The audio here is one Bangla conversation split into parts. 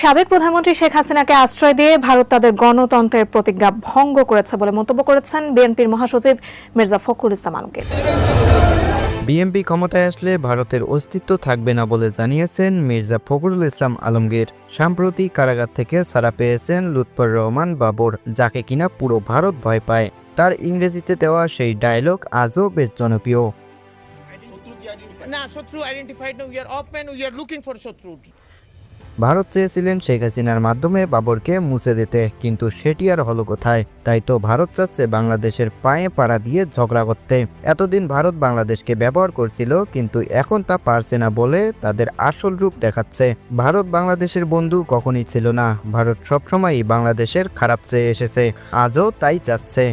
সাবেক প্রধানমন্ত্রী শেখ হাসিনাকে আশ্রয় দিয়ে ভারত তাদের গণতন্ত্রের প্রতিজ্ঞা ভঙ্গ করেছে বলে মন্তব্য করেছেন বিএনপির মহাসচিব মির্জা ফখরুল ইসলাম আলমগীর। বিএনপি ক্ষমতায় আসলে ভারতের অস্তিত্ব থাকবে না বলে জানিয়েছেন মির্জা ফখরুল ইসলাম আলমগীর। সম্প্রতি কারাগার থেকে ছাড়া পেয়েছেন লুৎফর রহমান বাবর যাকে কিনা পুরো ভারত ভয় পায়। তার ইংরেজিতে দেওয়া সেই ডায়লগ আজও বেশ জনপ্রিয়। না শত্রু আইডেন্টিফাইড না we are man we are looking for শত্রু ভারত চেয়েছিলেন শেখ হাসিনার মাধ্যমে বাবরকে মুছে দিতে, কিন্তু সেটি আর হলো কোথায়? তাই তো ভারত চাচ্ছে বাংলাদেশের পায়ে পাড়া দিয়ে ঝগড়া করতে। এতদিন ভারত বাংলাদেশকে ব্যবহার করছিল, কিন্তু এখন তা পারছে না বলে তাদের আসল রূপ দেখাচ্ছে। ভারত বাংলাদেশের বন্ধু কখনই ছিল না। ভারত সবসময়ই বাংলাদেশের খারাপ চেয়ে এসেছে। আজও তাই চাচ্ছে।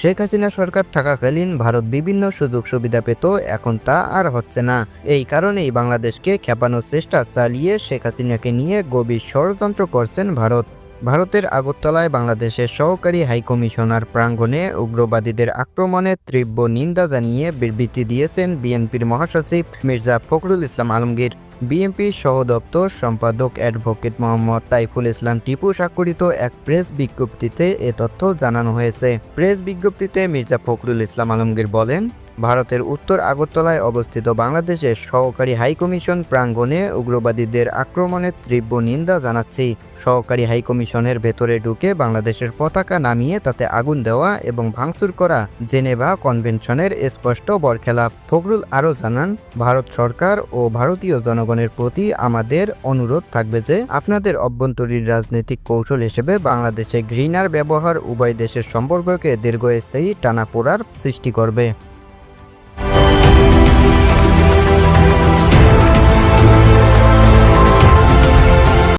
শেখ হাসিনা সরকার থাকাকালীন ভারত বিভিন্ন সুযোগ সুবিধা পেত, এখন তা আর হচ্ছে না। এই কারণেই বাংলাদেশকে খেপানোর চেষ্টা চালিয়ে শেখ হাসিনাকে নিয়ে গভীর ষড়যন্ত্র করছেন ভারত। ভারতের আগরতলায় বাংলাদেশের সহকারী হাইকমিশনার প্রাঙ্গণে উগ্রবাদীদের আক্রমণের তীব্র নিন্দা জানিয়ে বিবৃতি দিয়েছেন বিএনপির মহাসচিব মির্জা ফখরুল ইসলাম আলমগীর। বিএনপির সহ দপ্তর সম্পাদক অ্যাডভোকেট মোহাম্মদ তাইফুল ইসলাম টিপু স্বাক্ষরিত এক প্রেস বিজ্ঞপ্তিতে এ তথ্য জানানো হয়েছে। প্রেস বিজ্ঞপ্তিতে মির্জা ফখরুল ইসলাম আলমগীর বলেন ভারতের উত্তর আগরতলায় অবস্থিত বাংলাদেশের সহকারী হাইকমিশন প্রাঙ্গণে উগ্রবাদীদের আক্রমণের তীব্র নিন্দা জানাচ্ছি। সহকারী হাইকমিশনের ভেতরে ঢুকে বাংলাদেশের পতাকা নামিয়ে তাতে আগুন দেওয়া এবং ভাঙচুর করা জেনেভা কনভেনশনের স্পষ্ট বরখেলাপ। ফখরুল আরও জানান, ভারত সরকার ও ভারতীয় জনগণের প্রতি আমাদের অনুরোধ থাকবে যে আপনাদের অভ্যন্তরীণ রাজনৈতিক কৌশল হিসেবে বাংলাদেশে ঘৃণার ব্যবহার উভয় দেশের সম্পর্ককে দীর্ঘস্থায়ী টানাপোড়ার সৃষ্টি করবে।